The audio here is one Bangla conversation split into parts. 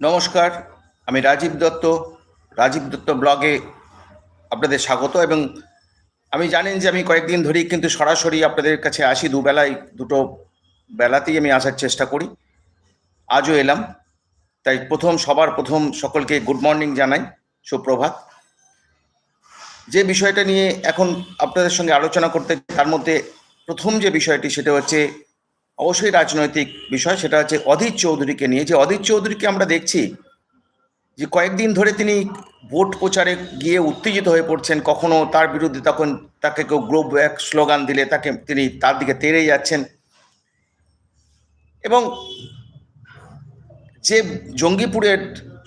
নমস্কার, আমি রাজীব দত্ত। রাজীব দত্ত ব্লগে আপনাদের স্বাগত এবং আমি জানেন যে আমি কয়েকদিন ধরেই কিন্তু সরাসরি আপনাদের কাছে আসি, দুবেলায়, দুটো বেলাতেই আমি আসার চেষ্টা করি। আজও এলাম। তাই প্রথম, সবার প্রথম সকলকে গুড মর্নিং জানাই, সুপ্রভাত। যে বিষয়টা নিয়ে এখন আপনাদের সঙ্গে আলোচনা করতে, তার মধ্যে প্রথম যে বিষয়টি, সেটা হচ্ছে অবশ্যই রাজনৈতিক বিষয়, সেটা হচ্ছে অধীর চৌধুরীকে নিয়ে। যে অধীর চৌধুরীকে আমরা দেখছি, যে কয়েকদিন ধরে তিনি ভোট প্রচারে গিয়ে উত্তেজিত হয়ে পড়ছেন, কখনো তার বিরুদ্ধে তখন তাকে কেউ গ্লোব ব্যাক স্লোগান দিলে তাকে তিনি তার দিকে তেড়ে যাচ্ছেন। এবং যে জঙ্গিপুরের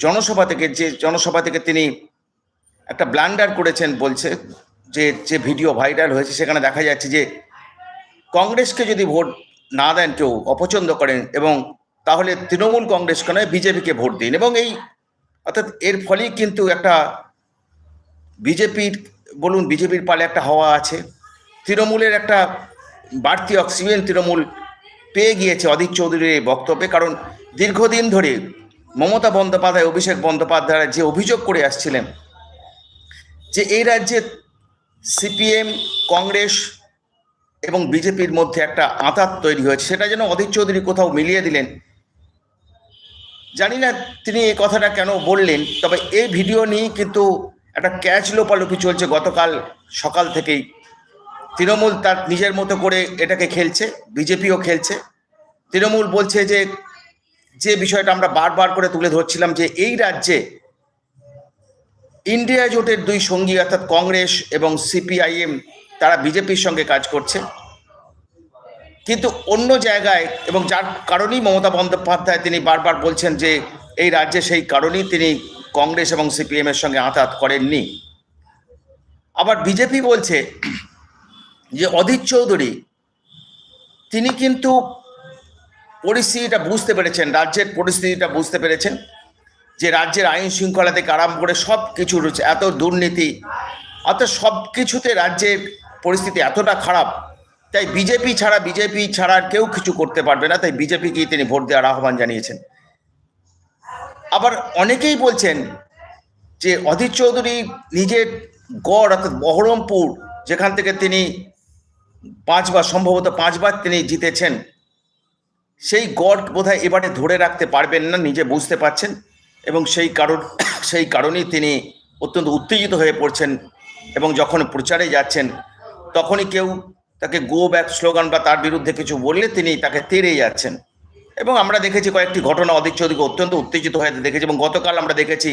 জনসভা থেকে, যে জনসভা থেকে তিনি একটা ব্লান্ডার করেছেন বলছে, যে যে ভিডিও ভাইরাল হয়েছে, সেখানে দেখা যাচ্ছে যে কংগ্রেসকে যদি ভোট না দেন কেউ, অপছন্দ করেন এবং তাহলে তৃণমূল কংগ্রেসকে নয় বিজেপিকে ভোট দিন। এবং এই, অর্থাৎ এর ফলেই কিন্তু একটা বিজেপির, বলুন বিজেপির পালে একটা হাওয়া আছে। তৃণমূলের একটা বাড়তি অক্সিজেন তৃণমূল পেয়ে গিয়েছে অধীর চৌধুরীর এই বক্তব্যে। কারণ দীর্ঘদিন ধরে মমতা বন্দ্যোপাধ্যায়, অভিষেক বন্দ্যোপাধ্যায় যে অভিযোগ করে আসছিলেন যে এই রাজ্যে সিপিএম, কংগ্রেস এবং বিজেপির মধ্যে একটা আঁতাত তৈরি হয়েছে। সেটা যেন অধীর চৌধুরী কোথাও মিলিয়ে দিলেন। জানি না তিনি এই কথাটা কেন বললেন, তবে এই ভিডিও নিয়ে কিন্তু একটা ক্যাচ লোপালোপি চলছে। গতকাল সকাল থেকেই তৃণমূল তার নিজের মতো করে এটাকে খেলছে, বিজেপিও খেলছে। তৃণমূল বলছে যে যে বিষয়টা আমরা বারবার করে তুলে ধরছিলাম যে, এই রাজ্যে ইন্ডিয়া জোটের দুই সঙ্গী, অর্থাৎ কংগ্রেস এবং সিপিআইএম তারা বিজেপির সঙ্গে কাজ করছে। কিন্তু অন্য জায়গায় এবং যার কারণেই মমতা বন্দ্যোপাধ্যায় তিনি বারবার বলছেন যে এই রাজ্যে সেই কারণেই তিনি কংগ্রেস এবং সিপিএমের সঙ্গে আঁতাত করেননি। আবার বিজেপি বলছে যে অধীর চৌধুরী, তিনি কিন্তু পরিস্থিতিটা বুঝতে পেরেছেন, রাজ্যের পরিস্থিতিটা বুঝতে পেরেছেন যে রাজ্যের আইন শৃঙ্খলা থেকে আরম্ভ করে সব কিছু রয়েছে এত দুর্নীতি, অর্থাৎ সব কিছুতে রাজ্যের পরিস্থিতি এতটা খারাপ, তাই বিজেপি ছাড়া বিজেপি ছাড়া আর কেউ কিছু করতে পারবে না, তাই বিজেপিকেই তিনি ভোট দেওয়ার আহ্বান জানিয়েছেন। আবার অনেকেই বলছেন যে অধীর চৌধুরী নিজের গড় অর্থাৎ বহরমপুর, যেখান থেকে তিনি পাঁচবার, সম্ভবত পাঁচবার তিনি জিতেছেন, সেই গড় বোধহয় এবারে ধরে রাখতে পারবেন না, নিজে বুঝতে পারছেন এবং সেই কারণ, সেই কারণেই তিনি অত্যন্ত উত্তেজিত হয়ে পড়ছেন এবং যখন প্রচারে যাচ্ছেন তখনই কেউ তাকে গো ব্যাক স্লোগান বা তার বিরুদ্ধে কিছু বললে তিনি তাকে তেড়ে যাচ্ছেন। এবং আমরা দেখেছি কয়েকটি ঘটনা অধীর চৌধুরীকে অত্যন্ত উত্তেজিত হয়ে দেখেছি এবং গতকাল আমরা দেখেছি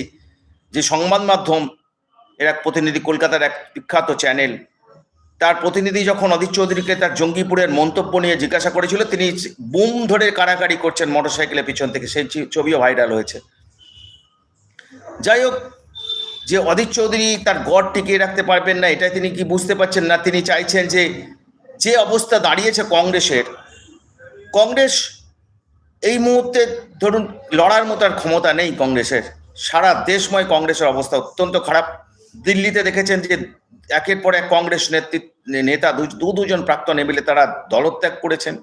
যে সংবাদ মাধ্যম এর এক প্রতিনিধি, কলকাতার এক বিখ্যাত চ্যানেল তার প্রতিনিধি যখন অধীর চৌধুরীকে তার জঙ্গিপুরের মন্তব্য নিয়ে জিজ্ঞাসা করেছিল, তিনি বুম ধরে কারাকারি করছেন মোটরসাইকেলের পিছন থেকে, সেই ছবিও ভাইরাল হয়েছে। যাই হোক যে অধীর চৌধুরী তার গড় টিকিয়ে রাখতে পারবেন না এটা তিনি কি বুঝতে পারছেন না? তিনি চাইছেন যে যে অবস্থা দাঁড়িয়েছে কংগ্রেসের, কংগ্রেস এই মুহূর্তে ধরুন লড়ার মতো আর ক্ষমতা নেই কংগ্রেসের। সারা দেশময় কংগ্রেসের অবস্থা অত্যন্ত খারাপ। দিল্লিতে দেখেছেন যে একের পর এক কংগ্রেস নেতৃত্ব নেতা দু, দুজন প্রাক্তন এমএলএ তারা দলত্যাগ করেছেন।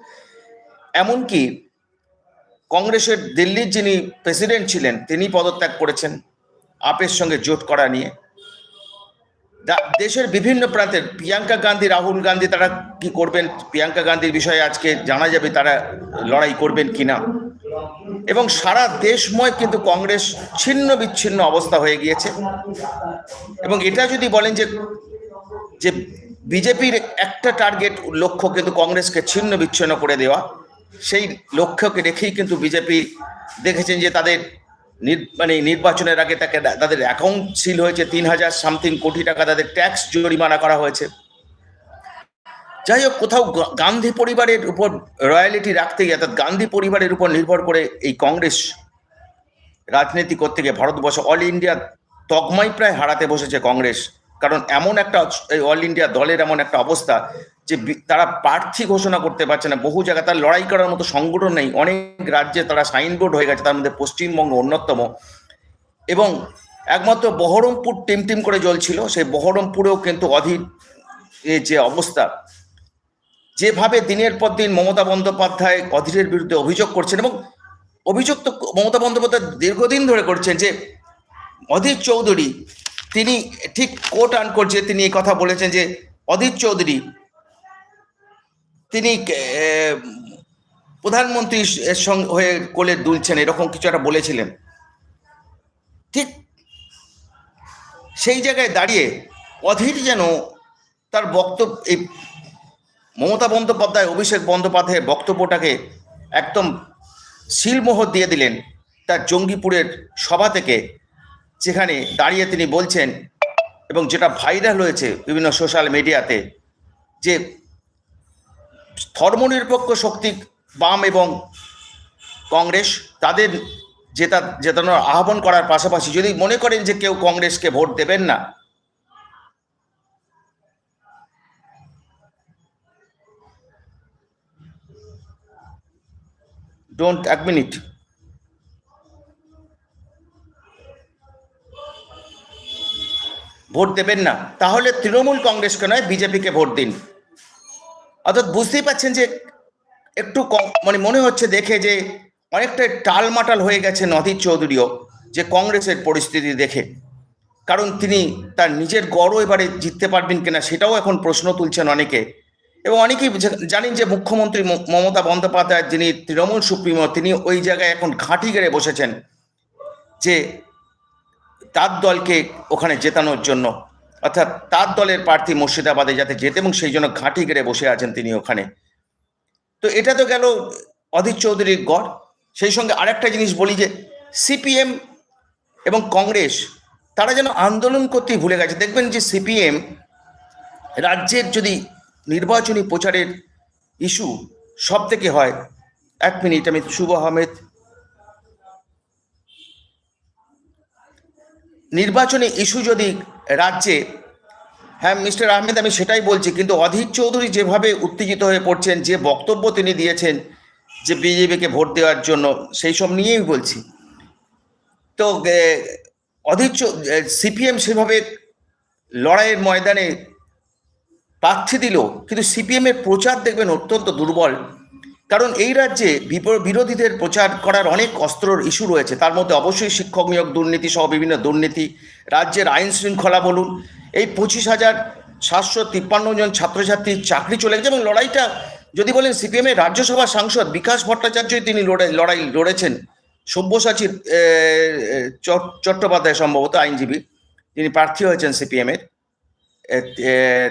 এমনকি কংগ্রেসের দিল্লির যিনি প্রেসিডেন্ট ছিলেন, তিনি পদত্যাগ করেছেন। আপের সঙ্গে জোট করা নিয়ে। দেশের বিভিন্ন প্রান্তের প্রিয়াঙ্কা গান্ধী, রাহুল গান্ধী তারা কি করবেন? প্রিয়াঙ্কা গান্ধীর বিষয়ে আজকে জানা যাবে তারা লড়াই করবেন কিনা। এবং সারা দেশময় কিন্তু কংগ্রেস ছিন্ন বিচ্ছিন্ন অবস্থা হয়ে গিয়েছে। এবং এটা যদি বলেন যে যে বিজেপির একটা টার্গেট লক্ষ্য কিন্তু কংগ্রেসকে ছিন্ন বিচ্ছিন্ন করে দেওয়া, সেই লক্ষ্যকে রেখেই কিন্তু বিজেপি দেখেছেন যে তাদের মানে নির্বাচনের আগে তাকে তাদের অ্যাকাউন্ট সিল হয়েছে তিন হাজার সামথিং কোটি টাকা, তাদের ট্যাক্স জরিমানা করা হয়েছে। যাই হোক, কোথাও গান্ধী পরিবারের উপর রয়্যালিটি রাখতে গিয়ে, অর্থাৎ গান্ধী পরিবারের উপর নির্ভর করে এই কংগ্রেস রাজনীতি করতে গিয়ে ভারতবর্ষ অল ইন্ডিয়া তকমাই প্রায় হারাতে বসেছে কংগ্রেস। কারণ এমন একটা, এই অল ইন্ডিয়া দলের এমন একটা অবস্থা যে তারা প্রার্থী ঘোষণা করতে পারছে না। বহু জায়গায় তার লড়াই করার মতো সংগঠন নেই। অনেক রাজ্যে তারা সাইনবোর্ড হয়ে গেছে, তার মধ্যে পশ্চিমবঙ্গ অন্যতম। এবং একমাত্র বহরমপুর টিম টিম করে জ্বলছিল সেই বহরমপুরেও কিন্তু অধীর যে অবস্থা, যেভাবে দিনের পর দিন মমতা বন্দ্যোপাধ্যায় অধীরের বিরুদ্ধে অভিযোগ করছেন এবং অভিযোগ তো মমতা বন্দ্যোপাধ্যায় দীর্ঘদিন ধরে করছেন যে অধীর চৌধুরী, তিনি ঠিক কোট আন করছে তিনি এই কথা বলেছেন যে অধীর চৌধুরী তিনি প্রধানমন্ত্রী হয়ে কোলে দুলছেন, এরকম কিছু একটা বলেছিলেন। ঠিক সেই জায়গায় দাঁড়িয়ে অধীর যেন তার বক্তব্য, এই মমতা বন্দ্যোপাধ্যায়, অভিষেক বন্দ্যোপাধ্যায়ের বক্তব্যটাকে একদম শিলমোহর দিয়ে দিলেন তার জঙ্গিপুরের সভা থেকে, যেখানে দাঁড়িয়ে তিনি বলছেন এবং যেটা ভাইরাল হয়েছে বিভিন্ন সোশ্যাল মিডিয়াতে যে ধর্মনিরপেক্ষ শক্তি বাম এবং কংগ্রেস, তাদের জেতা, জেতানোর আহ্বান করার পাশাপাশি যদি মনে করেন যে কেউ কংগ্রেসকে ভোট দেবেন না। ডোন্ট এক মিনিট ভোট দেবেন না। তাহলে তৃণমূল কংগ্রেসকে নয়, বিজেপিকে ভোট দিন। অর্থাৎ বুঝতেই পাচ্ছেন যে একটু কম মানে মনে হচ্ছে দেখে যে অনেকটা টালমাটাল হয়ে গেছে নদীর চৌধুরীও যে কংগ্রেসের পরিস্থিতি দেখে। কারণ তিনি তার নিজের গড়ও এবারে জিততে পারবেন কিনা সেটাও এখন প্রশ্ন তুলছেন অনেকে। এবং অনেকেই জানেন যে মুখ্যমন্ত্রী মমতা বন্দ্যোপাধ্যায়, যিনি তৃণমূল সুপ্রিমো, তিনি ওই জায়গায় এখন ঘাঁটি গেড়ে বসেছেন যে তার দলকে ওখানে জেতানোর জন্য। অর্থাৎ তার দলের প্রার্থী মুর্শিদাবাদে যাতে যেতে এবং সেই জন্য ঘাঁটি গেড়ে বসে আছেন তিনি ওখানে। তো এটা তো গেল অধীর চৌধুরীর গড়। সেই সঙ্গে আরেকটা জিনিস বলি যে, সিপিএম এবং কংগ্রেস, তারা যেন আন্দোলন করতেই ভুলে গেছে। দেখবেন যে সিপিএম রাজ্যের যদি নির্বাচনী প্রচারের ইস্যু সব থেকে হয়, এক মিনিট আমি শুভ আহমেদ নির্বাচনী ইস্যু যদি রাজ্যে হ্যাঁ মিস্টার আহমেদ, আমি সেটাই বলছি, কিন্তু অধীর চৌধুরী যেভাবে উত্তেজিত হয়ে পড়ছেন, যে বক্তব্য তিনি দিয়েছেন, যে বিজেপিকে ভোট দেওয়ার জন্য, সেই সব নিয়েই বলছি। তো অধীর সিপিএম সেভাবে লড়াইয়ের ময়দানে প্রার্থী দিল কিন্তু সিপিএমের প্রচার দেখবেন অত্যন্ত দুর্বল। কারণ এই রাজ্যে বিরোধীদের প্রচার করার অনেক অস্ত্রর ইস্যু রয়েছে। তার মধ্যে অবশ্যই শিক্ষক নিয়োগ দুর্নীতি সহ বিভিন্ন দুর্নীতি। রাজ্যের আইন শৃঙ্খলা বলুন এই পঁচিশ হাজার সাতশো তিপ্পান্ন জন ছাত্রছাত্রীর চাকরি চলে গেছে এবং লড়াইটা যদি বলেন সিপিএম এর রাজ্যসভা সাংসদ বিকাশ ভট্টাচার্যই তিনি লড়াই লড়াই লড়েছেন। চট- চট্টোপাধ্যায় সম্ভবত আইনজীবী যিনি প্রার্থী হয়েছেন সিপিএম এর। এ, এ,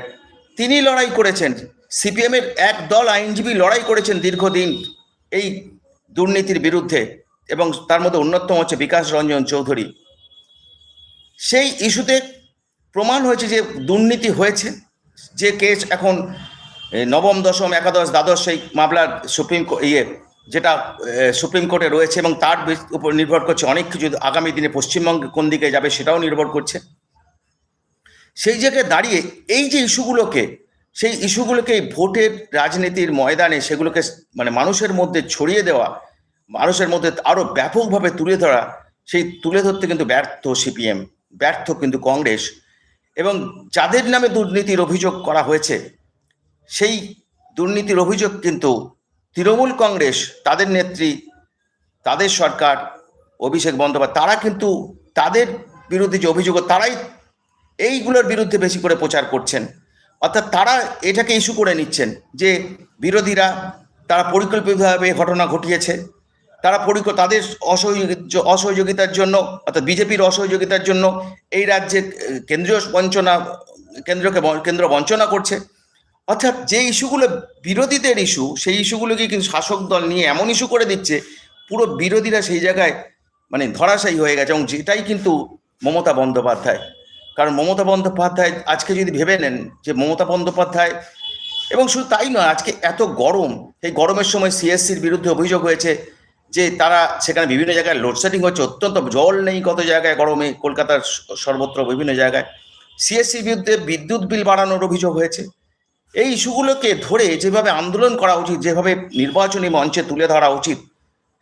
তিনি লড়াই করেছেন। সিপিএম এর এক দল আইনজীবী লড়াই করেছেন দীর্ঘদিন এই দুর্নীতির বিরুদ্ধে এবং তার মধ্যে অন্যতম হচ্ছে বিকাশ রঞ্জন চৌধুরী। সেই ইস্যুতে প্রমাণ হয়েছে যে দুর্নীতি হয়েছে, যে কেস এখন নবম, দশম, একাদশ, দ্বাদশ সেই মামলার সুপ্রিম ইয়ে যেটা সুপ্রিম কোর্টে রয়েছে এবং তার উপর নির্ভর করছে অনেক কিছু। আগামী দিনে পশ্চিমবঙ্গে কোন দিকে যাবে সেটাও নির্ভর করছে। সেই জায়গায় দাঁড়িয়ে এই যে ইস্যুগুলোকে সেই ইস্যুগুলোকে ভোটের রাজনীতির ময়দানে সেগুলোকে মানে মানুষের মধ্যে ছড়িয়ে দেওয়া, মানুষের মধ্যে আরও ব্যাপকভাবে তুলে ধরা, সেই তুলে ধরতে কিন্তু ব্যর্থ সিপিএম, ব্যর্থ কিন্তু কংগ্রেস এবং যাদের নামে দুর্নীতির অভিযোগ করা হয়েছে, সেই দুর্নীতির অভিযোগ কিন্তু তৃণমূল কংগ্রেস, তাদের নেত্রী, তাদের সরকার, অভিষেক বন্দ্যোপাধ্যায়, তারা কিন্তু তাদের বিরুদ্ধে যে অভিযোগ, তারাই এইগুলোর বিরুদ্ধে বেশি করে প্রচার করছেন। অর্থাৎ তারা এটাকে ইস্যু করে নিচ্ছেন যে বিরোধীরা তারা পরিকল্পিতভাবে ঘটনা ঘটিয়েছে। তারা পরিক, তাদের অসহযোগী অসহযোগিতার জন্য, অর্থাৎ বিজেপির অসহযোগিতার জন্য এই রাজ্যে কেন্দ্রীয় বঞ্চনা, কেন্দ্রকে কেন্দ্র বঞ্চনা করছে। অর্থাৎ যে ইস্যুগুলো বিরোধীদের ইস্যু, সেই ইস্যুগুলোকে কিন্তু শাসক দল নিয়ে এমন ইস্যু করে দিচ্ছে, পুরো বিরোধীরা সেই জায়গায় মানে ধরাশায়ী হয়ে গেছে এবং যেটাই কিন্তু মমতা বন্দ্যোপাধ্যায় কারণ মমতা বন্দ্যোপাধ্যায়, আজকে যদি ভেবে নেন যে মমতা বন্দ্যোপাধ্যায়, এবং শুধু তাই নয়, আজকে এত গরম, এই গরমের সময় সিএসসির বিরুদ্ধে অভিযোগ হয়েছে যে তারা সেখানে বিভিন্ন জায়গায় লোডশেডিং হচ্ছে, অত্যন্ত জল নেই কত জায়গায় গরমে, কলকাতার সর্বত্র বিভিন্ন জায়গায়। সিএসসির বিরুদ্ধে বিদ্যুৎ বিল বাড়ানোর অভিযোগ হয়েছে। এই ইস্যুগুলোকে ধরে যেভাবে আন্দোলন করা উচিত, যেভাবে নির্বাচনী মঞ্চে তুলে ধরা উচিত,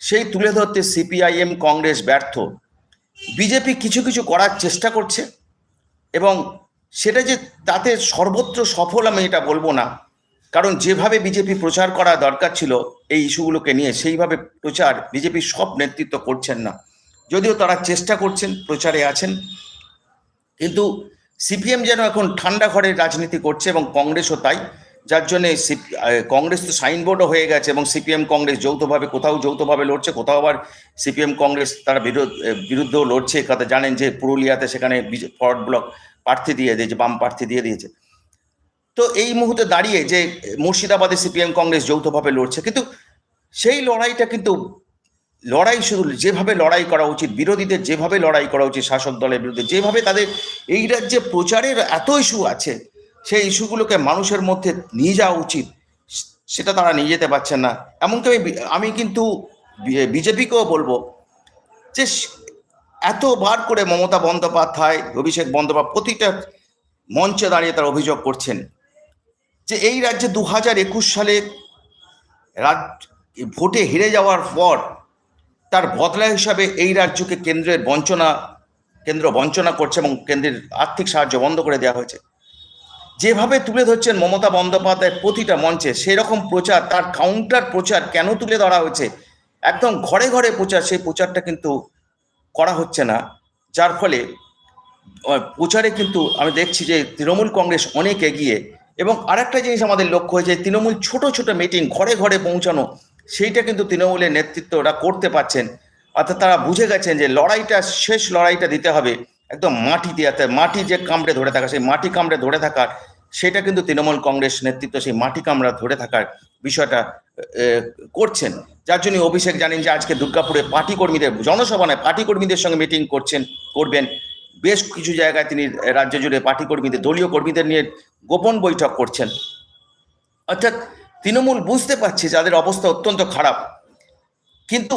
সেই তুলে ধরতে সিপিআইএম কংগ্রেস ব্যর্থ। বিজেপি কিছু কিছু করার চেষ্টা করছে। এবং সেটা যে তাতে সর্বত্র সফল আমি এটা বলব না। কারণ যেভাবে বিজেপি প্রচার করা দরকার ছিল এই ইস্যুগুলোকে নিয়ে, সেইভাবে প্রচার বিজেপির সব নেতৃত্ব করছেন না। যদিও তারা চেষ্টা করছেন, প্রচারে আছেন। কিন্তু সিপিএম যেন এখন ঠান্ডা ঘরে রাজনীতি করছে এবং কংগ্রেসও তাই। যার জন্য কংগ্রেস তো সাইনবোর্ডও হয়ে গেছে এবং সিপিএম কংগ্রেস যৌথভাবে কোথাও যৌথভাবে লড়ছে, কোথাও আবার সিপিএম কংগ্রেস তারা বিরুদ্ধেও লড়ছে। কথা জানেন যে পুরুলিয়াতে সেখানে ফরওয়ার্ড ব্লক প্রার্থী দিয়ে দিয়েছে, বাম প্রার্থী দিয়ে দিয়েছে। তো এই মুহূর্তে দাঁড়িয়ে যে মুর্শিদাবাদে সিপিএম কংগ্রেস যৌথভাবে লড়ছে, কিন্তু সেই লড়াইটা কিন্তু লড়াই শুধু যেভাবে লড়াই করা উচিত, বিরোধীদের যেভাবে লড়াই করা উচিত শাসক দলের বিরুদ্ধে, যেভাবে তাদের এই রাজ্যে প্রচারের এত ইস্যু আছে সেই ইস্যুগুলোকে মানুষের মধ্যে নিয়ে যাওয়া উচিত। সেটা তারা নিয়ে যেতে পারছেন না। এমনকি আমি আমি কিন্তু বিজেপিকেও বলব যে এতবার করে মমতা বন্দ্যোপাধ্যায়, অভিষেক বন্দ্যোপাধ্যায় প্রতিটা মঞ্চে দাঁড়িয়ে তারা অভিযোগ করছেন যে এই রাজ্যে দু হাজার একুশ সালে ভোটে হেরে যাওয়ার পর তার বদলা হিসাবে এই রাজ্যকে কেন্দ্রের বঞ্চনা কেন্দ্র বঞ্চনা করছে এবং কেন্দ্রের আর্থিক সাহায্য বন্ধ করে দেওয়া হয়েছে। যেভাবে তুলে ধরছেন মমতা বন্দ্যোপাধ্যায় প্রতিটা মঞ্চে, সেরকম প্রচার, তার কাউন্টার প্রচার কেন তুলে ধরা হয়েছে? একদম ঘরে ঘরে প্রচার, সেই প্রচারটা কিন্তু করা হচ্ছে না। যার ফলে প্রচারে কিন্তু আমি দেখছি যে তৃণমূল কংগ্রেস অনেক এগিয়ে এবং আরেকটা জিনিস আমাদের লক্ষ্য হয়েছে, তৃণমূল ছোট ছোট মিটিং ঘরে ঘরে পৌঁছানো, সেইটা কিন্তু তৃণমূলের নেতৃত্ব ওরা করতে পারছেন। অর্থাৎ তারা বুঝে গেছেন যে লড়াইটা, শেষ লড়াইটা দিতে হবে, একদম মাটি দিয়ে, মাটি যে কামড়ে ধরে থাকা, সেই মাটি কামড়ে ধরে থাকার সেটা কিন্তু তৃণমূল কংগ্রেস নেতৃত্ব সেই মাটি কামড়া ধরে থাকার বিষয়টা করছেন। যার জন্য অভিষেক জানেন যে আজকে দুর্গাপুরে পার্টি কর্মীদের জনসভা নয় পার্টি কর্মীদের সঙ্গে মিটিং করছেন, করবেন। বেশ কিছু জায়গায় তিনি রাজ্য জুড়ে পার্টি কর্মীদের, দলীয় কর্মীদের নিয়ে গোপন বৈঠক করছেন। অর্থাৎ তৃণমূল বুঝতে পারছে যাদের অবস্থা অত্যন্ত খারাপ। কিন্তু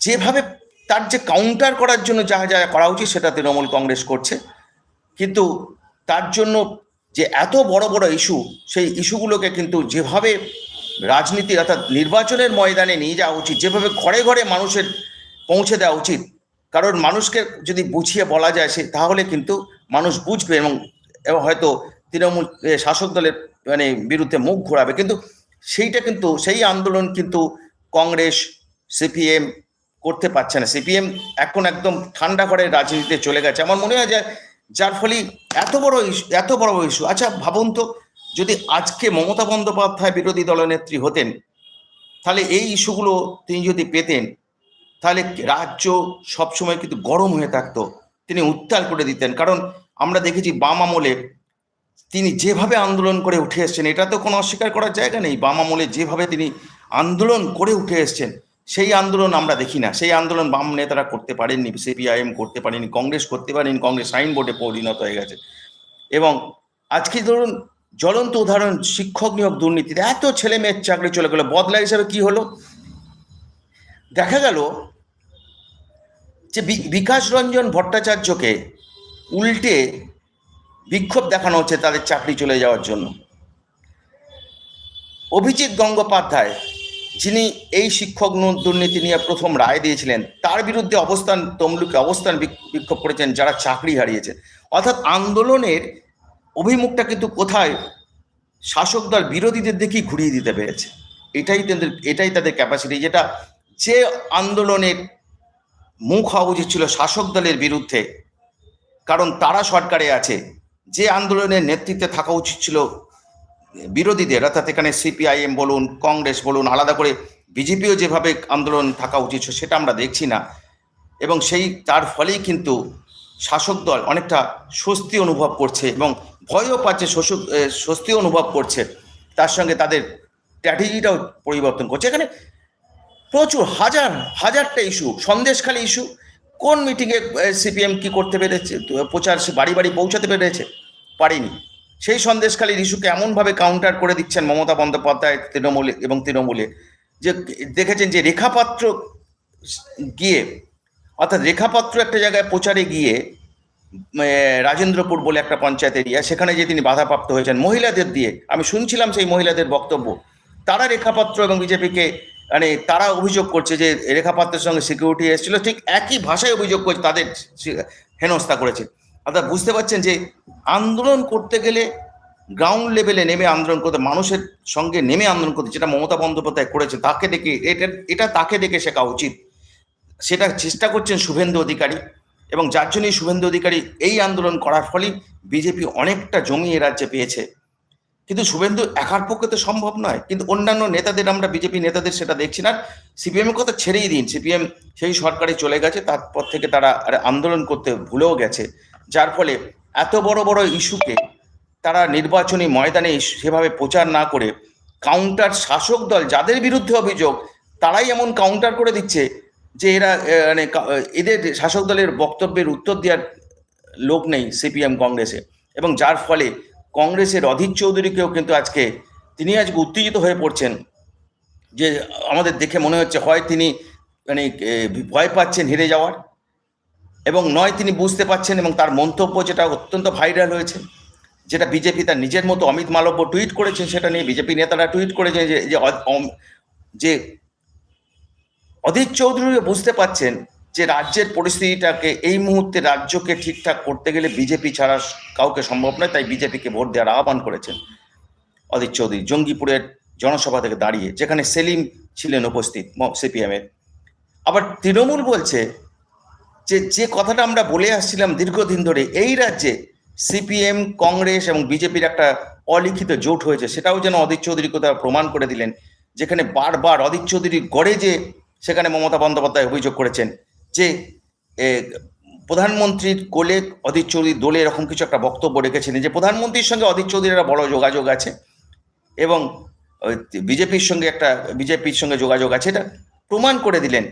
যেভাবে তার যে কাউন্টার করার জন্য যা যা করা উচিত সেটা তৃণমূল কংগ্রেস করছে। কিন্তু তার জন্য যে এত বড় বড় ইস্যু সেই ইস্যুগুলোকে কিন্তু যেভাবে রাজনীতি অর্থাৎ নির্বাচনের ময়দানে নিয়ে যাওয়া উচিত, যেভাবে ঘরে ঘরে মানুষের পৌঁছে দেওয়া উচিত, কারণ মানুষকে যদি বুঝিয়ে বলা যায় সে, তাহলে কিন্তু মানুষ বুঝবে এবং হয়তো তৃণমূল শাসক দলের মানে বিরুদ্ধে মুখ ঘোরাবে। কিন্তু সেইটা কিন্তু, সেই আন্দোলন কিন্তু কংগ্রেস, সিপিএম করতে পারছে না। সিপিএম এখন একদম ঠান্ডা করে রাজনীতিতে চলে গেছে। আমার মনে হয় যে যার ফলে এত বড় ইস্যু এত বড় ইস্যু। আচ্ছা ভাবুন তো, যদি আজকে মমতা বন্দ্যোপাধ্যায় বিরোধী দলনেত্রী হতেন, তাহলে এই ইস্যুগুলো তিনি যদি পেতেন, তাহলে রাজ্য সবসময় কিন্তু গরম হয়ে থাকতো। তিনি উত্তাল করে দিতেন। কারণ আমরা দেখেছি বাম আমলে তিনি যেভাবে আন্দোলন করে উঠে এসছেন, এটা তো কোনো অস্বীকার করার জায়গা নেই। বাম আমলে যেভাবে তিনি আন্দোলন করে উঠে এসছেন সেই আন্দোলন আমরা দেখি না। সেই আন্দোলন বাম নেতারা করতে পারেননি, সিপিআইএম করতে পারেনি, কংগ্রেস করতে পারেনি, কংগ্রেস সাইন বোর্ডে পরিণত হয়ে গেছে। এবং আজকে ধরুন জ্বলন্ত উদাহরণ, শিক্ষক নিয়োগ দুর্নীতিতে এত ছেলে মেয়ের চাকরি চলে গেলো, বদলা হিসাবে কি হলো? দেখা গেল যে বিকাশ রঞ্জন ভট্টাচার্যকে উল্টে বিক্ষোভ দেখানো হচ্ছে তাদের চাকরি চলে যাওয়ার জন্য। অভিজিৎ গঙ্গোপাধ্যায় যিনি এই শিক্ষক দুর্নীতি নিয়ে প্রথম রায় দিয়েছিলেন, তার বিরুদ্ধে অবস্থান, তমলুকে অবস্থান বিক্ষোভ করেছেন, যারা চাকরি হারিয়েছে অর্থাৎ আন্দোলনের অভিমুখটা কিন্তু কোথায়? শাসক দল বিরোধীদের দেখেই ঘুরিয়ে দিতে পেরেছে। এটাই তাদের এটাই তাদের ক্যাপাসিটি যেটা যে আন্দোলনের মুখ হওয়া উচিত ছিল শাসক দলের বিরুদ্ধে। কারণ তারা সরকারে আছে। যে আন্দোলনের নেতৃত্বে থাকা উচিত ছিল বিরোধীদের, অর্থাৎ এখানে সিপিআইএম বলুন, কংগ্রেস বলুন, আলাদা করে বিজেপিও যেভাবে আন্দোলন থাকা উচিত সেটা আমরা দেখছি না। এবং সেই, তার ফলেই কিন্তু শাসক দল অনেকটা স্বস্তি অনুভব করছে এবং ভয়ও পাচ্ছে স্বস্তি অনুভব করছে। তার সঙ্গে তাদের স্ট্র্যাটেজিটাও পরিবর্তন করছে। এখানে প্রচুর, হাজার, হাজারটা ইস্যু, সন্দেশখালী ইস্যু। কোন মিটিংয়ে সিপিএম কি করতে পেরেছে? প্রচার সে বাড়ি বাড়ি পৌঁছাতে পেরেছে? পারেনি। সেই সন্দেশখালীর ইস্যুকে এমনভাবে কাউন্টার করে দিচ্ছেন মমতা বন্দ্যোপাধ্যায়, তৃণমূলে এবং তৃণমূলে। যে দেখেছেন যে রেখাপাত্র গিয়ে, অর্থাৎ রেখাপাত্র একটা জায়গায় প্রচারে গিয়ে রাজেন্দ্রপুর বলে একটা পঞ্চায়েত এরিয়া, সেখানে যে তিনি বাধাপ্রাপ্ত হয়েছেন, মহিলাদের দিয়ে, আমি শুনছিলাম সেই মহিলাদের বক্তব্য, তারা রেখাপাত্র এবং বিজেপিকে মানে তারা অভিযোগ করছে যে রেখাপাত্রের সঙ্গে সিকিউরিটি এসেছিল, ঠিক একই ভাষায় অভিযোগ করছে, তাদের হেনস্থা করেছে। অর্থাৎ বুঝতে পারছেন যে আন্দোলন করতে গেলে গ্রাউন্ড লেভেলে নেমে আন্দোলন করতে, মানুষের সঙ্গে নেমে আন্দোলন করতে, যেটা মমতা বন্দ্যোপাধ্যায় করেছে তাকে দেখে এটা এটা তাকে দেখে শেখা উচিত। সেটা চেষ্টা করছেন শুভেন্দু অধিকারী এবং যার জন্যই শুভেন্দু অধিকারী এই আন্দোলন করার ফলেই বিজেপি অনেকটা জমি এ রাজ্যে পেয়েছে। কিন্তু শুভেন্দু একার পক্ষে তো সম্ভব নয়, কিন্তু অন্যান্য নেতাদের আমরা, বিজেপি নেতাদের সেটা দেখছি না। সিপিএমের কথা ছেড়েই দিন, সিপিএম সেই সরকারে চলে গেছে, তারপর থেকে তারা আন্দোলন করতে ভুলেও গেছে। যার ফলে এত বড় বড় ইস্যুকে তারা নির্বাচনী ময়দানে সেভাবে প্রচার না করে কাউন্টার শাসক দল যাদের বিরুদ্ধে অভিযোগ, তারাই এমন কাউন্টার করে দিচ্ছে যে এরা মানে এদের শাসক দলের বক্তব্যের উত্তর দেওয়ার লোক নেই সিপিএম কংগ্রেসে। এবং যার ফলে কংগ্রেসের অধীর চৌধুরীকেও কিন্তু আজকে তিনি আজকে উত্তেজিত হয়ে পড়ছেন যে আমাদের দেখে মনে হচ্ছে হয় তিনি মানে ভয় পাচ্ছেন হেরে যাওয়ার। এবং নয়, তিনি বুঝতে পাচ্ছেন এবং তার মন্তব্য যেটা অত্যন্ত ভাইরাল হয়েছে, যেটা বিজেপি তার নিজের মতো অমিত মালব্য টুইট করেছেন সেটা নিয়ে বিজেপি নেতারা টুইট করেছেন যে যে অধীর চৌধুরী বুঝতে পাচ্ছেন যে রাজ্যের পরিস্থিতিটাকে এই মুহূর্তে রাজ্যকে ঠিকঠাক করতে গেলে বিজেপি ছাড়া কাউকে সম্ভব নয়, তাই বিজেপিকে ভোট দেওয়ার আহ্বান করেছেন অধীর চৌধুরী জঙ্গিপুরের জনসভা থেকে দাঁড়িয়ে, যেখানে সেলিম ছিলেন উপস্থিত সিপিএমের। আবার তৃণমূল বলছে যে যে কথাটা আমরা বলে আসছিলাম দীর্ঘদিন ধরে, এই রাজ্যে সিপিএম, কংগ্রেস এবং বিজেপির একটা অলিখিত জোট হয়েছে, সেটাও যেন অধীর চৌধুরী কোথাও প্রমাণ করে দিলেন, যেখানে বারবার অধীর চৌধুরী গড়ে যে সেখানে মমতা বন্দ্যোপাধ্যায় অভিযোগ করেছেন যে প্রধানমন্ত্রীর কোলে অধীর চৌধুরী দোলে এরকম কিছু একটা বক্তব্য রেখেছিলেন যে প্রধানমন্ত্রীর সঙ্গে অধীর চৌধুরীর একটা বড় যোগাযোগ আছে এবং বিজেপির সঙ্গে একটা, বিজেপির সঙ্গে যোগাযোগ আছে, এটা প্রমাণ করে দিলেন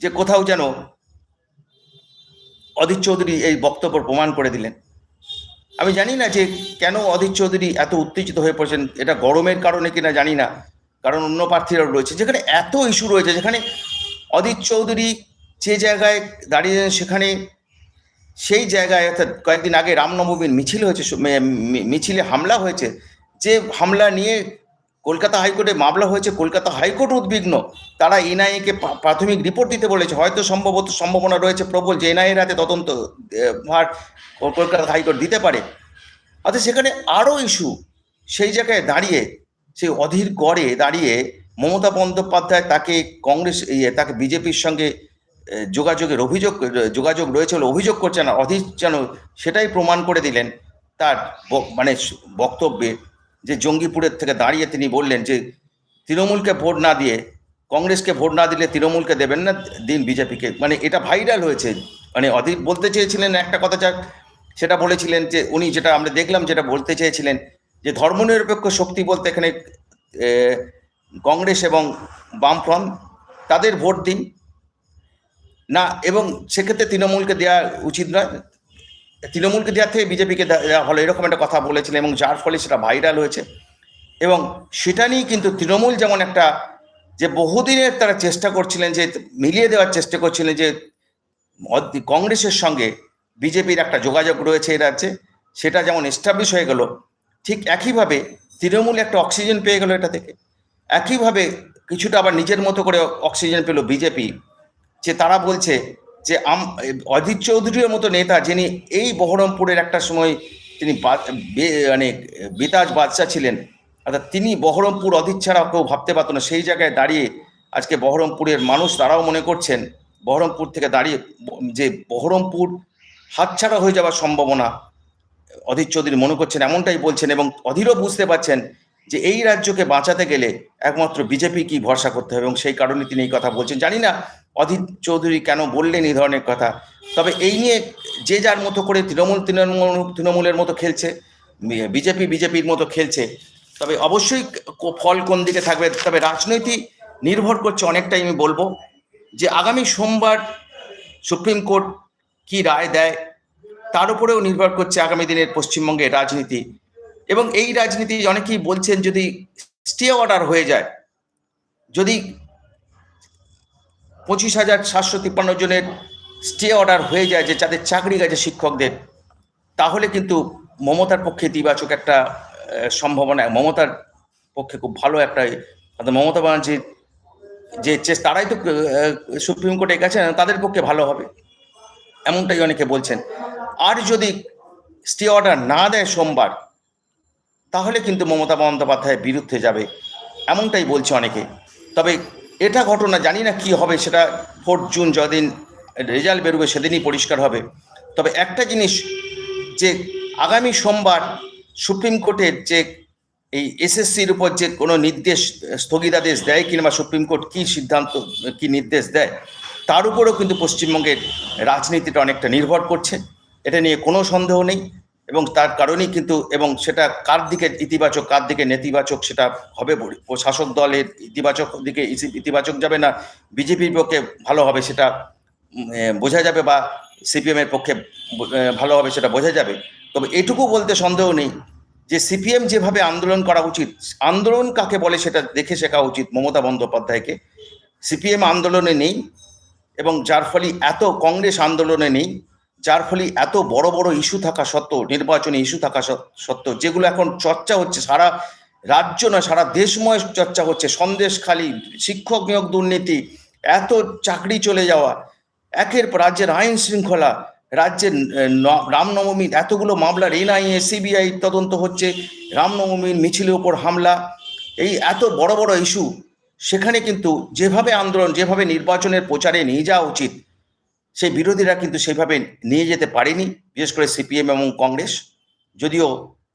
যে কোথাও যেন অধীর চৌধুরী এই বক্তব্য প্রমাণ করে দিলেন। আমি জানি না যে কেন অধীর চৌধুরী এত উত্তেজিত হয়ে পড়েছেন, এটা গরমের কারণে কিনা জানি না। কারণ অন্য প্রার্থীরাও রয়েছে, যেখানে এত ইস্যু রয়েছে, যেখানে অধীর চৌধুরী যে জায়গায় দাঁড়িয়ে সেখানে সেই জায়গায় অর্থাৎ কয়েকদিন আগে রামনবমীর মিছিল হয়েছে মিছিলে হামলা হয়েছে, যে হামলা নিয়ে কলকাতা হাইকোর্টে মামলা হয়েছে কলকাতা হাইকোর্ট উদ্বিগ্ন। তারা এনআইএকে প্রাথমিক রিপোর্ট দিতে বলেছে। হয়তো সম্ভবত সম্ভাবনা রয়েছে প্রবল যে এনআইএর হাতে তদন্ত ভার কলকাতা হাইকোর্ট দিতে পারে। অর্থাৎ সেখানে আরও ইস্যু। সেই জায়গায় দাঁড়িয়ে সেই অধীর গড়ে দাঁড়িয়ে মমতা বন্দ্যোপাধ্যায় তাকে কংগ্রেস ইয়ে, তাকে বিজেপির সঙ্গে যোগাযোগের অভিযোগ যোগাযোগ রয়েছে বলে অভিযোগ করছে না অধীর যেন সেটাই প্রমাণ করে দিলেন তার মানে বক্তব্যে। যে জঙ্গিপুরের থেকে দাঁড়িয়ে তিনি বললেন যে তৃণমূলকে ভোট না দিয়ে কংগ্রেসকে ভোট না দিলে তৃণমূলকে দেবেন না দিন বিজেপিকে। মানে এটা ভাইরাল হয়েছে। মানে অধীর বলতে চেয়েছিলেন একটা কথা যাক সেটা বলেছিলেন যে উনি যেটা আমরা দেখলাম, যেটা বলতে চেয়েছিলেন যে ধর্মনিরপেক্ষ শক্তি বলতে এখানে কংগ্রেস এবং বামফ্রন্ট তাদের ভোট দিন। না, এবং সেক্ষেত্রে তৃণমূলকে দেওয়া উচিত নয়। তৃণমূলকে দেওয়ার থেকে বিজেপিকে দেওয়া হলো, এরকম একটা কথা বলেছিলেন এবং যার ফলে সেটা ভাইরাল হয়েছে। এবং সেটা নিয়েই কিন্তু তৃণমূল যেমন একটা, যে বহুদিনের তারা চেষ্টা করছিলেন যে, মিলিয়ে দেওয়ার চেষ্টা করছিলেন যে কংগ্রেসের সঙ্গে বিজেপির একটা যোগাযোগ রয়েছে এই রাজ্যে, সেটা যেমন এস্টাবলিশ হয়ে গেল, ঠিক একইভাবে তৃণমূল একটা অক্সিজেন পেয়ে গেল এটা থেকে। একইভাবে কিছুটা আবার নিজের মতো করে অক্সিজেন পেল বিজেপি, যে তারা বলছে যে অধীর চৌধুরীর মতো নেতা যিনি এই বহরমপুরের একটা সময় তিনি মানে বেতাজ বাদশাহ ছিলেন, অর্থাৎ তিনি বহরমপুর অধীর ছাড়া কেউ ভাবতে পারতো না। সেই জায়গায় দাঁড়িয়ে আজকে বহরমপুরের মানুষ তারাও মনে করছেন, বহরমপুর থেকে দাঁড়িয়ে যে বহরমপুর হাতছাড়া হয়ে যাওয়ার সম্ভাবনা অধীর চৌধুরী মনে করছেন, এমনটাই বলছেন এবং অধীরও বুঝতে পারছেন যে এই রাজ্যকে বাঁচাতে গেলে একমাত্র বিজেপি কি ভরসা করতে হবে এবং সেই কারণে তিনি এই কথা বলছেন। জানি না অধীর চৌধুরী কেন বললেন এই ধরনের কথা? তবে এই নিয়ে যে যার মতো করে তৃণমূল তৃণমূল, তৃণমূলের মতো খেলছে বিজেপি বিজেপির মতো খেলছে, তবে অবশ্যই ফল কোন দিকে থাকবে? তবে রাজনৈতিক নির্ভর করছে অনেকটাই আমি বলব যে আগামী সোমবার সুপ্রিম কোর্ট কি রায় দেয়, তার উপরেও নির্ভর করছে আগামী দিনের পশ্চিমবঙ্গের রাজনীতি। এবং এই রাজনীতি অনেকেই বলছেন যদি স্টে অর্ডার হয়ে যায়, যদি পঁচিশ হাজার সাতশো তিপ্পান্ন জনের স্টে অর্ডার হয়ে যায় যে যাদের চাকরি গেছে শিক্ষকদের, তাহলে কিন্তু মমতার পক্ষে ইতিবাচক একটা সম্ভাবনা, মমতার পক্ষে খুব ভালো একটা, অর্থাৎ মমতা ব্যানার্জির যে চেষ্টা, তারাই তো সুপ্রিম কোর্টে গেছেন, তাদের পক্ষে ভালো হবে। এমনটাই অনেকে বলছেন। আর যদি স্টে অর্ডার না দেয় সোমবার, তাহলে কিন্তু মমতা বন্দ্যোপাধ্যায়ের বিরুদ্ধে যাবে। এমনটাই বলছে অনেকে। তবে এটা ঘটনা, জানি না কি হবে, সেটা ফোর্থ জুন যদিন রেজাল্ট বেরোবে সেদিনই পরিষ্কার হবে। তবে একটা জিনিস, যে আগামী সোমবার সুপ্রিম কোর্টের যে এই এসএসসির উপর যে কোনো নির্দেশ, স্থগিতাদেশ দেয় কিংবা সুপ্রিম কোর্ট কি সিদ্ধান্ত, কি নির্দেশ দেয়, তার উপরেও কিন্তু পশ্চিমবঙ্গের রাজনীতিটা অনেকটা নির্ভর করছে। এটা নিয়ে কোনো সন্দেহ নেই। এবং তার কারণেই কিন্তু, এবং সেটা কার দিকে ইতিবাচক, কার দিকে নেতিবাচক সেটা হবে ও শাসক দলের ইতিবাচক দিকে ইতিবাচক যাবে না, বিজেপির পক্ষে ভালো হবে সেটা বোঝা যাবে বা সিপিএম এর পক্ষে ভালো হবে সেটা বোঝা যাবে। তবে এটুকু বলতে সন্দেহ নেই যে সিপিএম যেভাবে আন্দোলন করা উচিত, আন্দোলন কাকে বলে সেটা দেখে শেখা উচিত মমতা বন্দ্যোপাধ্যায়কে। সিপিএম আন্দোলনে নেই এবং যার ফলে এত কংগ্রেস আন্দোলনে নেই যার ফলে এত বড় বড় ইস্যু থাকা সত্ত্বেও, নির্বাচনী ইস্যু থাকা সত্ত্বেও, যেগুলো এখন চর্চা হচ্ছে, সারা রাজ্য নয়, সারা দেশময় চর্চা হচ্ছে, সন্দেশখালী, শিক্ষক নিয়োগ দুর্নীতি, এত চাকরি চলে যাওয়া, একের রাজ্যের আইন শৃঙ্খলা, রাজ্যের রামনবমীর এতগুলো মামলার এনআইএ সিবিআই তদন্ত হচ্ছে, রামনবমীর মিছিলের উপর হামলা, এই এত বড় বড় ইস্যু সেখানে কিন্তু যেভাবে আন্দোলন, যেভাবে নির্বাচনের প্রচারে নিয়ে যাওয়া উচিত সেই বিরোধীরা কিন্তু সেইভাবে নিয়ে যেতে পারেনি, বিশেষ করে সিপিএম এবং কংগ্রেস। যদিও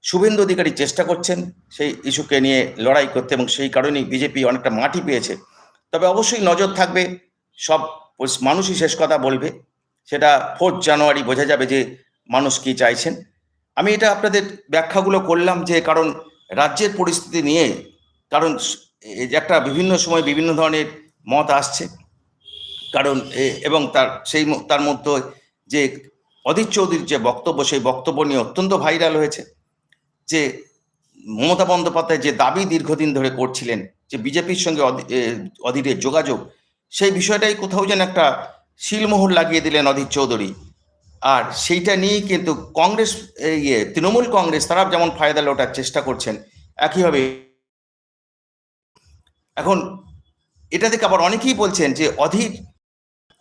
শুভেন্দু অধিকারী চেষ্টা করছেন সেই ইস্যুকে নিয়ে লড়াই করতে এবং সেই কারণেই বিজেপি অনেকটা মাটি পেয়েছে। তবে অবশ্যই নজর থাকবে, সব মানুষই শেষ কথা বলবে। সেটা ফোর্থ জানুয়ারি বোঝা যাবে যে মানুষ কি চাইছেন। আমি এটা আপনাদের ব্যাখ্যাগুলো করলাম যে কারণ রাজ্যের পরিস্থিতি নিয়ে, কারণ একটা বিভিন্ন সময় বিভিন্ন ধরনের মত আসছে। কারণ এবং তার সেই তার মধ্যে যে অধীর চৌধুরীর যে বক্তব্য, সেই বক্তব্য নিয়ে অত্যন্ত ভাইরাল হয়েছে যে মমতা বন্দ্যোপাধ্যায় যে দাবি দীর্ঘদিন ধরে করছিলেন, যে বিজেপির সঙ্গে অধী- অধীরের যোগাযোগ, সেই বিষয়টাই কোথাও যেন একটা শিলমোহর লাগিয়ে দিলেন অধীর চৌধুরী। আর সেইটা নিয়েই কিন্তু কংগ্রেস ইয়ে তৃণমূল কংগ্রেস, তারা যেমন ফায়দা লোটার চেষ্টা করছেন, একইভাবে এখন এটা থেকে আবার অনেকেই বলছেন যে অধীর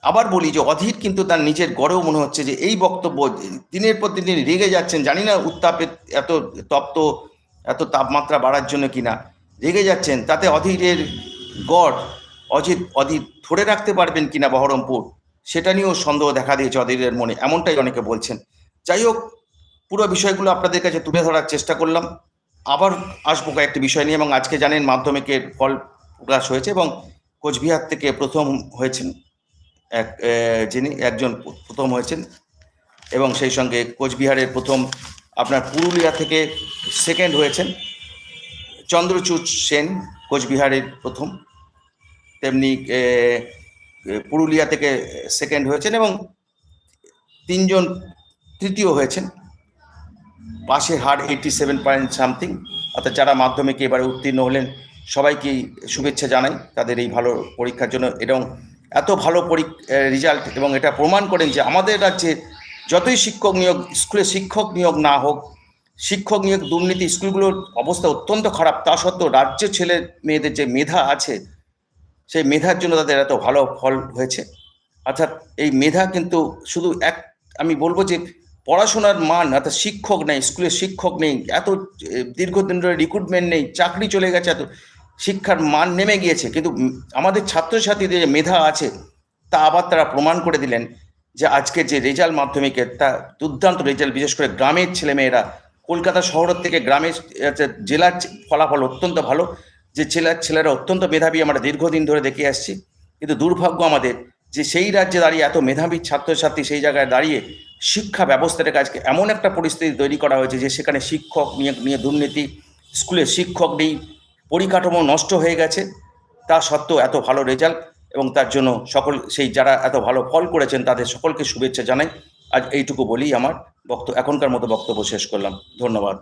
আবার বলি যে অধীর কিন্তু তার নিজের গড়েও মনে হচ্ছে যে এই বক্তব্য দিনের পর দিন রেগে যাচ্ছেন। জানি না উত্তাপে এত তপ্ত, এত তাপমাত্রা বাড়ার জন্য কিনা রেগে যাচ্ছেন, তাতে অধীরের গড় অজিত, অধীর ধরে রাখতে পারবেন কিনা বহরমপুর? সেটা নিয়েও সন্দেহ দেখা দিয়েছে অধীরের মনে, এমনটাই অনেকে বলছেন। যাই হোক, পুরো বিষয়গুলো আপনাদের কাছে তুলে ধরার চেষ্টা করলাম। আবার আসব কয়েকটি বিষয় নিয়ে এবং আজকে জানেন মাধ্যমিকের ফল প্রকাশ হয়েছে এবং কোচবিহার থেকে প্রথম হয়েছেন এক যিনি একজন প্রথম হয়েছেন এবং সেই সঙ্গে কোচবিহারের প্রথম আপনার পুরুলিয়া থেকে সেকেন্ড হয়েছেন চন্দ্রচূড় সেন কোচবিহারের প্রথম। তেমনি পুরুলিয়া থেকে সেকেন্ড হয়েছেন এবং তিনজন তৃতীয় হয়েছেন। পাশের হার এইটি সেভেন পয়েন্ট সামথিং অর্থাৎ যারা মাধ্যমিকে এবারে উত্তীর্ণ হলেন সবাইকেই শুভেচ্ছা জানাই, তাদের এই ভালো পরীক্ষার জন্য এবং এত ভালো পরি রেজাল্ট এবং এটা প্রমাণ করেন যে আমাদের রাজ্যে যতই শিক্ষক নিয়োগ, স্কুলে শিক্ষক নিয়োগ না হোক, শিক্ষক নিয়োগ দুর্নীতি স্কুলগুলোর অবস্থা অত্যন্ত খারাপ। তা সত্ত্বেও রাজ্যের ছেলে মেয়েদের যে মেধা আছে, সেই মেধার জন্য তাদের এত ভালো ফল হয়েছে। অর্থাৎ এই মেধা কিন্তু শুধু এক, আমি বলব যে পড়াশোনার মান, অর্থাৎ শিক্ষক নেই স্কুলে শিক্ষক নেই, এত দীর্ঘদিন ধরে রিক্রুটমেন্ট নেই, চাকরি চলে গেছে, এত শিক্ষার মান নেমে গিয়েছে কিন্তু আমাদের ছাত্রছাত্রীদের যে মেধা আছে তা আবার তারা প্রমাণ করে দিলেন যে আজকে যে রেজাল্ট মাধ্যমিকের তা দুর্দান্ত রেজাল্ট বিশেষ করে গ্রামের ছেলেমেয়েরা। কলকাতা শহরের থেকে গ্রামের আচ্ছা, জেলার ফলাফল অত্যন্ত ভালো। যে জেলার ছেলেরা অত্যন্ত মেধাবী আমরা দীর্ঘদিন ধরে দেখে আসছি। কিন্তু দুর্ভাগ্য আমাদের যে সেই রাজ্যে দাঁড়িয়ে এত মেধাবী ছাত্রছাত্রী সেই জায়গায় দাঁড়িয়ে শিক্ষা ব্যবস্থাটাকে আজকে এমন একটা পরিস্থিতি তৈরি করা হয়েছে যে সেখানে শিক্ষক নিয়ে নিয়ে দুর্নীতি স্কুলে শিক্ষক নেই পরিকাঠামো নষ্ট হয়ে গেছে, তা সত্ত্বেও এত ভালো রেজাল্ট এবং তার জন্য সকল, সেই যারা এত ভালো ফল করেছেন তাদের সকলকে শুভেচ্ছা জানাই। আজ এইটুকু বলি আমার বক্তব্য এখনকার মতো বক্তব্য শেষ করলাম। ধন্যবাদ।